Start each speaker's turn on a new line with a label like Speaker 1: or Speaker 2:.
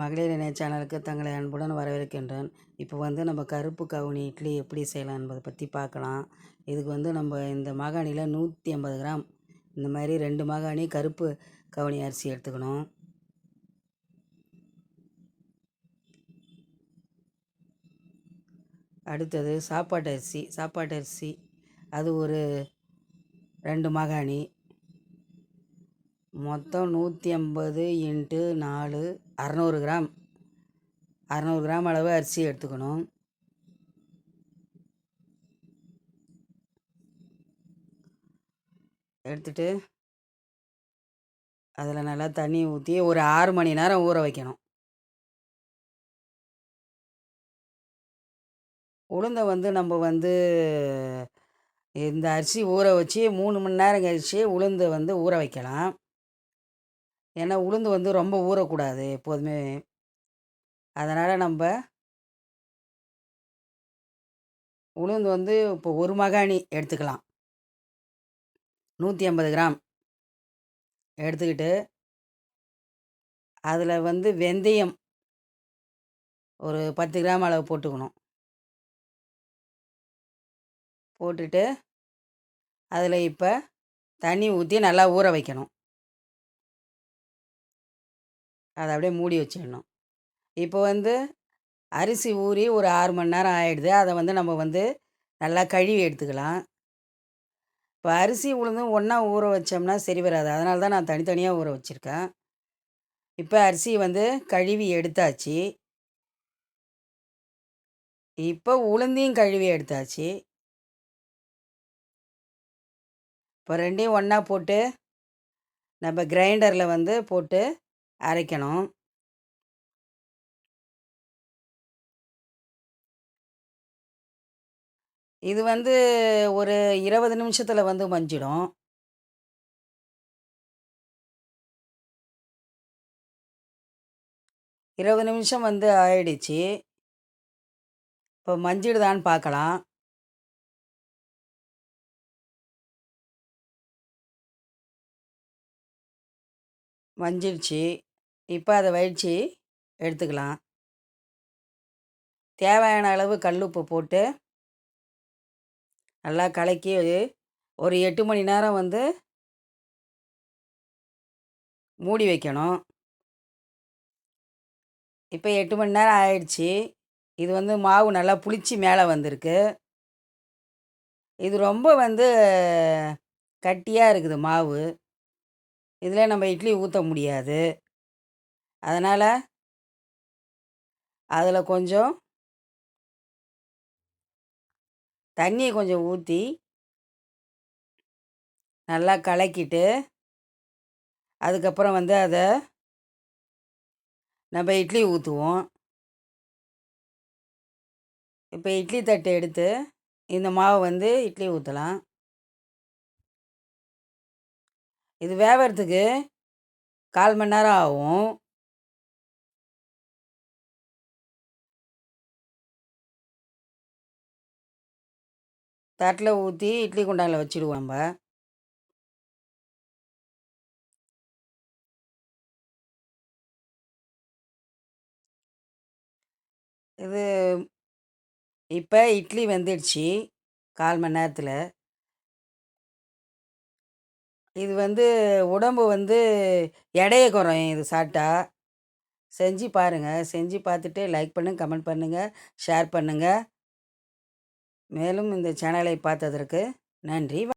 Speaker 1: மகளிர் இணைய சேனலுக்கு தங்களை அன்புடன் வரவேற்கின்றேன். இப்போ வந்து நம்ம கருப்பு கவுனி இட்லி எப்படி செய்யலாம் என்பதை பற்றி பார்க்கலாம். இதுக்கு வந்து நம்ம இந்த மாகாணியில் நூற்றி ஐம்பது கிராம் இந்த மாதிரி ரெண்டு மாகாணி கருப்பு கவுனி அரிசி எடுத்துக்கணும். அடுத்தது சாப்பாட்டு அரிசி சாப்பாட்டு அரிசி அது ஒரு ரெண்டு மாகாணி. மொத்தம் நூற்றி ஐம்பது இன்ட்டு நாலு அறநூறு கிராம். அறநூறு கிராம் அளவு அரிசி எடுத்துக்கணும். எடுத்துட்டு அதில் நல்லா தண்ணி ஊற்றி ஒரு ஆறு மணி நேரம் ஊற வைக்கணும். உளுந்தை வந்து நம்ம வந்து இந்த அரிசி ஊற வச்சு மூணு மணி நேரம் கழித்து உளுந்து வந்து ஊற வைக்கலாம். ஏன்னா உளுந்து வந்து ரொம்ப ஊறக்கூடாது எப்போதுமே. அதனால் நம்ம உளுந்து வந்து இப்போ ஒரு மகாணி எடுத்துக்கலாம். நூற்றி ஐம்பது கிராம் எடுத்துக்கிட்டு அதில் வந்து வெந்தயம் ஒரு பத்து கிராம் அளவு போட்டுக்கணும். போட்டுட்டு அதில் இப்போ தண்ணி ஊற்றி நல்லா ஊற வைக்கணும். அதை அப்படியே மூடி வச்சிடணும். இப்போ வந்து அரிசி ஊறி ஒரு ஆறு மணி நேரம் ஆகிடுது அதை வந்து நம்ம வந்து நல்லா கழுவி எடுத்துக்கலாம். இப்போ அரிசி உளுந்தும் ஒன்றா ஊற வச்சோம்னா சரி வராது. அதனால தான் நான் தனித்தனியாக ஊற வச்சுருக்கேன். இப்போ அரிசி வந்து கழுவி எடுத்தாச்சு. இப்போ உளுந்தையும் கழுவி எடுத்தாச்சு. இப்போ ரெண்டையும் ஒன்றா போட்டு நம்ம கிரைண்டரில் வந்து போட்டு அரைக்கணும். இது வந்து ஒரு இருபது நிமிஷத்தில் வந்து மஞ்சிடும் இருபது நிமிஷம் வந்து ஆயிடுச்சு. இப்போ மஞ்சிடுதான்னு பார்க்கலாம் மஞ்சிடுச்சு இப்போ அதை வயிற்சி எடுத்துக்கலாம். தேவையான அளவு கல் உப்பு போட்டு நல்லா கலக்கி ஒரு எட்டு மணி நேரம் வந்து மூடி வைக்கணும். இப்போ எட்டு மணி நேரம் ஆயிடுச்சு. இது வந்து மாவு நல்லா புளிச்சு மேலே வந்திருக்கு. இது ரொம்ப வந்து கட்டியாக இருக்குது மாவு. இதில் நம்ம இட்லி ஊற்ற முடியாது. அதனால் அதில் கொஞ்சம் தண்ணியை கொஞ்சம் ஊற்றி நல்லா கலக்கிட்டு அதுக்கப்புறம் வந்து அதை நம்ம இட்லி ஊற்றுவோம் இப்போ இட்லி தட்டு எடுத்து இந்த மாவை வந்து இட்லி ஊற்றலாம் இது வேவறதுக்கு கால் மணி நேரம் ஆகும். தட்டில் ஊற்றி இட்லி குண்டானில் வச்சுடுவோம் நம்ம. இது இப்போ இட்லி வெந்துடுச்சு கால் மணி நேரத்தில். இது வந்து உடம்பு வந்து எடைய குறையும் இது சாப்பிட்டா. செஞ்சு பாருங்கள் செஞ்சு பார்த்துட்டு லைக் பண்ணுங்கள் கமெண்ட் பண்ணுங்கள் ஷேர் பண்ணுங்கள் மேலும் இந்த சேனலை பார்த்ததற்கு நன்றி.